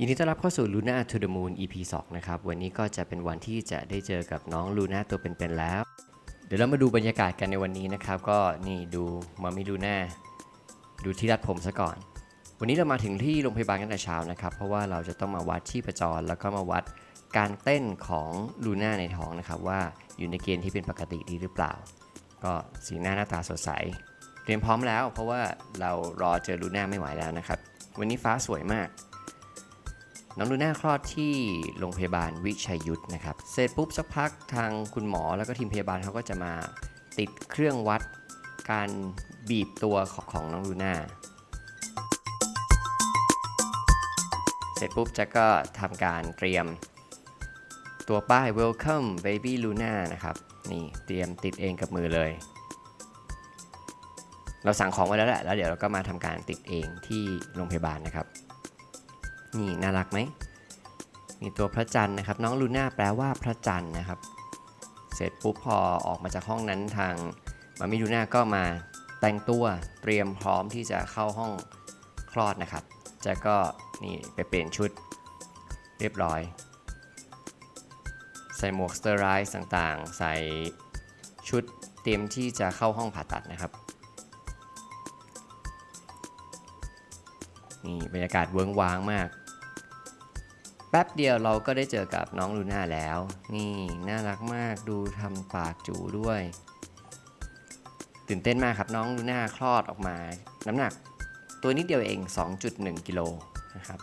ยินดีต้อนรับเข้าสู่ Luna to the Moon EP 2 นะครับ วันนี้ก็จะเป็นวันที่จะได้เจอกับน้องลูน่าตัวเป็นๆแล้ว เดี๋ยวเรามาดูบรรยากาศกันในวันนี้นะครับ ก็นี่ดูมามิลูน่าดูที่รัดผมซะก่อน วันนี้เรามาถึงที่โรงพยาบาลกันแต่เช้านะครับ เพราะว่าเราจะต้องมาวัดชีพจร แล้วก็มาวัดการเต้นของลูน่าในท้องนะครับว่าอยู่ในเกณฑ์ที่เป็นปกติดีหรือเปล่า ก็สีหน้าหน้าตาสดใส เตรียมพร้อมแล้ว เพราะว่าเรารอเจอลูน่าไม่ไหวแล้วนะครับ วันนี้ฟ้าสวยมากน้องลูน่าคลอดที่โรงพยาบาลวิชัยยุทธนะครับ เสร็จปุ๊บสักพักทางคุณหมอแล้วก็ทีมพยาบาลเขาก็จะมาติดเครื่องวัดการบีบตัวของของน้องลูน่า เสร็จปุ๊บแจ็คก็ทำการเตรียมตัวป้าย welcome baby Luna นะครับ นี่เตรียมติดเองกับมือเลย เราสั่งของไว้แล้วแหละแล้วเดี๋ยวเราก็มาทำการติดเองที่โรงพยาบาลนะครับ นี่น่ารักไหมมีตัวพระจันทร์นะครับ น้องลูน่าแปลว่าพระจันทร์นะครับ เสร็จปุ๊บพอออกมาจากห้องนั้นทางมามิลูน่าก็มาแต่งตัวเตรียมพร้อมที่จะเข้าห้องคลอดนะครับ แจ็คก็นี่ไปเปลี่ยนชุดเรียบร้อย ใส่หมวกสเตอร์ไรส์ต่างๆ ใส่ชุดเตรียมที่จะเข้าห้องผ่าตัดนะครับ นี่บรรยากาศเวิ้งว้างมาก แป๊บเดียวเราก็ได้เจอกับน้องลูน่าแล้ว นี่น่ารักมากดูทำปากจูด้วย ตื่นเต้นมากครับน้องลูน่าคลอดออกมา น้ำหนัก ตัวนิดเดียวเอง 2.1 กิโลนะครับ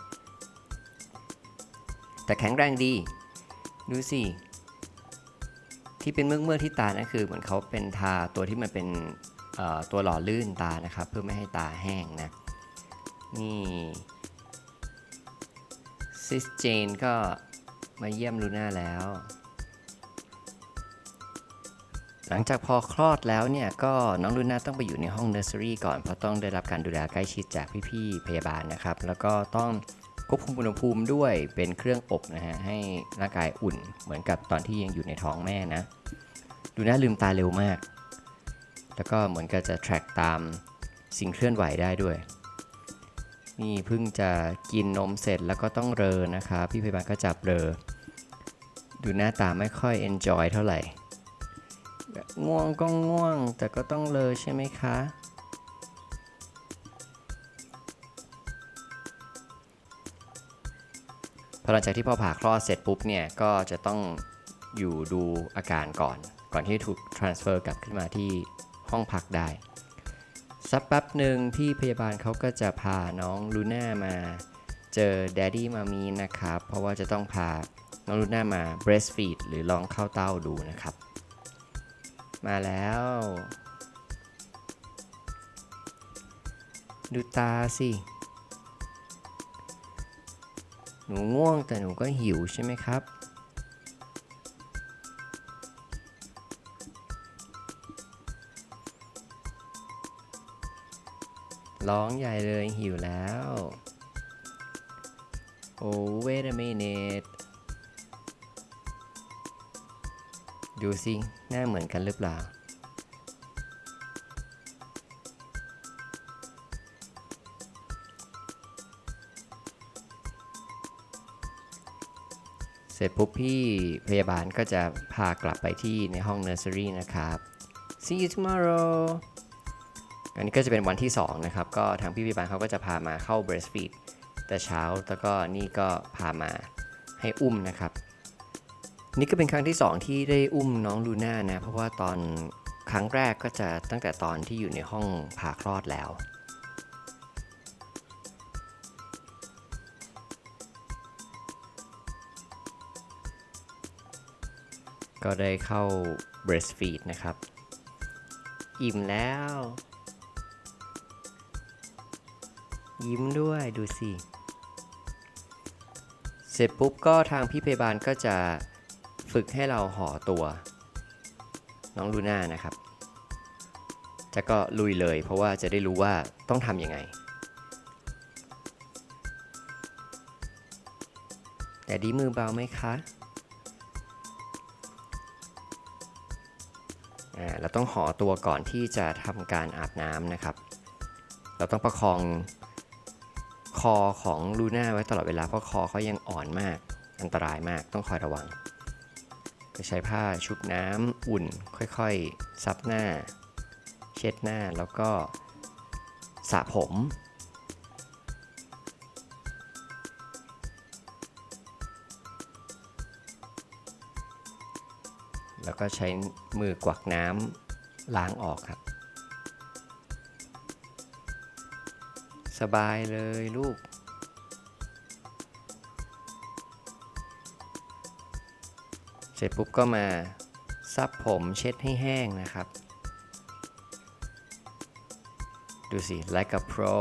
แต่แข็งแรงดี ดูสิ ที่เป็นเมือกเมือกที่ตานั่นคือเหมือนเขาเป็นทาตัวที่มันเป็นตัวหล่อลื่นตานะครับ เพื่อไม่ให้ตาแห้งนะ นี่ซิสเจนก็มาเยี่ยมลูน่าแล้ว หลังจากพอคลอดแล้วเนี่ยก็น้องลูน่าต้องไปอยู่ในห้องเนอร์เซอรี่ก่อนเพราะต้องได้รับการดูแลใกล้ชิดจากพี่ๆพยาบาลนะครับ แล้วก็ต้องควบคุมอุณหภูมิด้วยเป็นเครื่องอบนะฮะให้ร่างกายอุ่นเหมือนกับตอนที่ยังอยู่ในท้องแม่นะลูน่าลืมตาเร็วมาก แล้วก็เหมือนกับจะ track ตามสิ่งเคลื่อนไหวได้ด้วย นี่เพิ่งจะกินนมเสร็จแล้วก็ต้องเรอนะคะ พี่พยาบาลก็จับเรอดูหน้าตาไม่ค่อย enjoy เท่าไหร่ ง่วงก็ง่วง แต่ก็ต้องเลอใช่ไหมคะ พอหลังจากที่พ่อผ่าคลอดเสร็จปุ๊บเนี่ย ก็จะต้องอยู่ดูอาการก่อน ก่อนที่ถูก transfer กลับขึ้นมาที่ห้องพักได้ สักแป๊บหนึ่งพี่พยาบาลเขาก็จะพาน้องลูน่ามาเจอแดดดี้มามีนะครับ เพราะว่าจะต้องพาน้องลูน่ามา breastfeed หรือลองเข้าเต้าดูนะครับ มาแล้ว ดูตาสิ หนูง่วงแต่หนูก็หิวใช่ไหมครับ ร้องใหญ่เลยหิวแล้ว โอ้ wait a minute ดูสิหน้าเหมือนกันหรือเปล่า เสร็จปุ๊บพี่พยาบาลก็จะพากลับไปที่ในห้องเนอร์เซอรี่นะครับ see you tomorrow อันนี้ก็จะเป็นวันที่ 2 นะครับ ก็ทางพี่พยาบาลเขาก็จะพามาเข้า breastfeed แต่เช้า แล้วก็นี่ก็พามาให้อุ้มนะครับ นี่ก็เป็นครั้งที่ 2 ที่ได้อุ้มน้องลูน่านะ เพราะว่าตอนครั้งแรกก็จะตั้งแต่ตอนที่อยู่ในห้องผ่าคลอดแล้วก็ได้เข้า breastfeed นะครับ อิ่มแล้ว ยิ้มด้วยดูสิ เสร็จปุ๊บก็ทางพี่พยาบาลก็จะ ฝึกให้เราห่อตัว น้องลูน่านะครับ จะก็ลุยเลย เพราะว่าจะได้รู้ว่าต้องทำยังไง แต่ดีมือเบาไหมคะอ่าเราต้องห่อตัวก่อนที่จะทำการอาบน้ำนะครับ เราต้องประคองคอของลูน่าไว้ตลอดเวลาเพราะคอเขายังอ่อนมาก อันตรายมากต้องคอยระวัง ก็ใช้ผ้าชุบน้ำอุ่นค่อยๆ ซับหน้า เช็ดหน้าแล้วก็สระผม แล้วก็ใช้มือกวักน้ำล้างออกครับ สบายเลยลูก เสร็จปุ๊บก็มาซับผมเช็ดให้แห้งนะครับ ดูสิ like a pro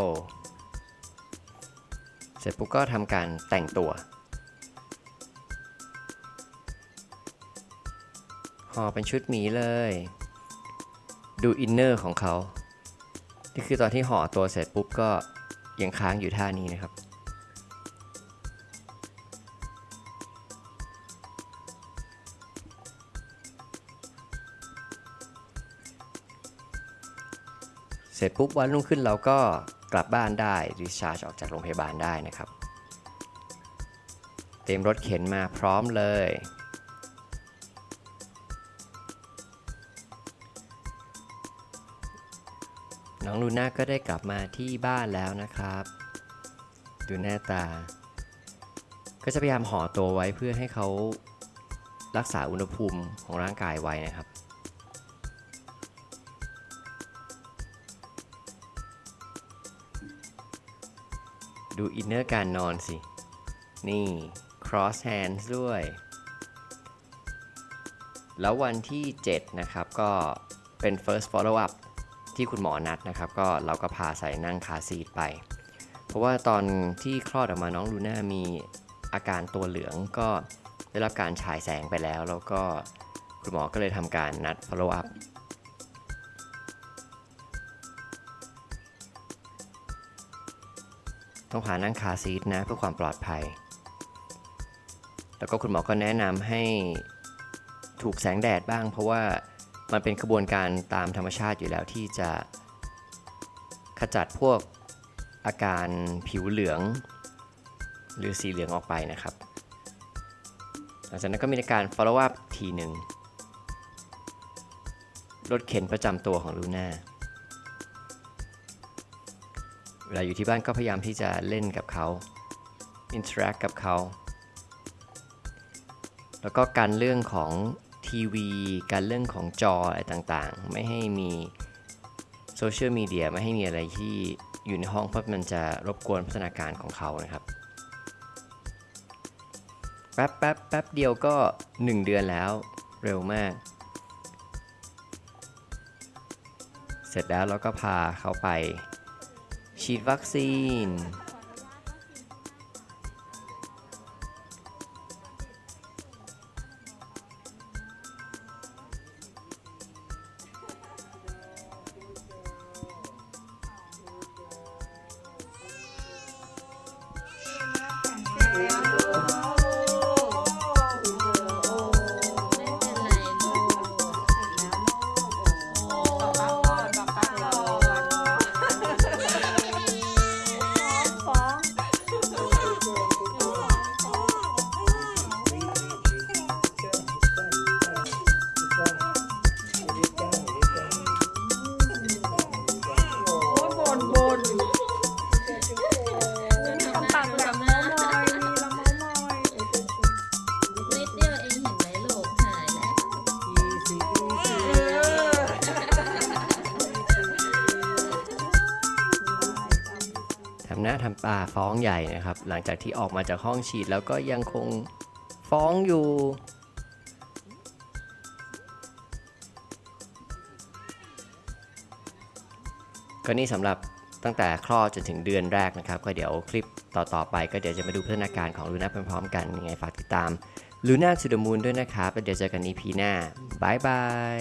เสร็จปุ๊บก็ทำการแต่งตัว ห่อเป็นชุดหมีเลย ดูอินเนอร์ของเขา นี่คือตอนที่ห่อตัวเสร็จปุ๊บก็ยังค้างอยู่ท่านี้นะครับ ร็จปุ๊บวันรุ่งขึ้นเราก็กลับบ้านได้ดิชาร์จออกจากโรงพยาบาลได้นะครับ เตรียมรถเข็นมาพร้อมเลย น้องลูน่าก็ได้กลับมาที่บ้านแล้วนะครับ ดูหน้าตา ก็จะพยายามห่อตัวไว้เพื่อให้เขารักษาอุณหภูมิของร่างกายไว้นะครับ ดูอินเนอร์การนอนสิ นี่ cross hands ด้วย แล้ววันที่ 7 นะครับก็เป็น first follow up ที่คุณหมอนัดนะครับ ก็เราก็พาใส่นั่งคาซีทไป เพราะว่าตอนที่คลอดออกมาน้องลูน่ามีอาการตัวเหลืองก็ได้รับการฉายแสงไปแล้ว แล้วก็คุณหมอก็เลยทำการนัด follow up ต้องพานั่งคาซีทนะเพื่อความปลอดภัย แล้วก็คุณหมอก็แนะนำให้ถูกแสงแดดบ้าง เพราะว่ามันเป็นกระบวนการตามธรรมชาติอยู่แล้วที่จะขจัดพวกอาการผิวเหลือง หรือสีเหลืองออกไปนะครับ หลังจากนั้นก็มีการ follow up ทีหนึ่งรถเข็นประจำตัวของลูน่า เวลาอยู่ที่บ้านก็พยายามที่จะเล่นกับเขา interact กับเขา แล้วก็การเรื่องของทีวี การเรื่องของจออะไรต่างๆ ไม่ให้มีโซเชียลมีเดียไม่ให้มีอะไรที่อยู่ในห้องเพราะมันจะรบกวนพัฒนาการของเขานะครับ แป๊บแป๊บแป๊บเดียวก็ 1 เดือนแล้วเร็วมาก เสร็จแล้วเราก็พาเขาไป ฉีดวัคซีนาทำตาฟ้องใหญ่นะครับ หลังจากที่ออกมาจากห้องฉีดแล้วก็ยังคงฟ้องอยู่ก็นี่สำหรับตั้งแต่คลอดจนถึงเดือนแรกนะครับ ก็เดี๋ยวคลิปต่อๆไป ก็เดี๋ยวจะมาดูพัฒนาการของลูน่าพร้อมๆกันยังไงฝากติดตามลูน่า to the moon ด้วยนะครับแล้วเดี๋ยวเจอกัน EP หน้าบายบาย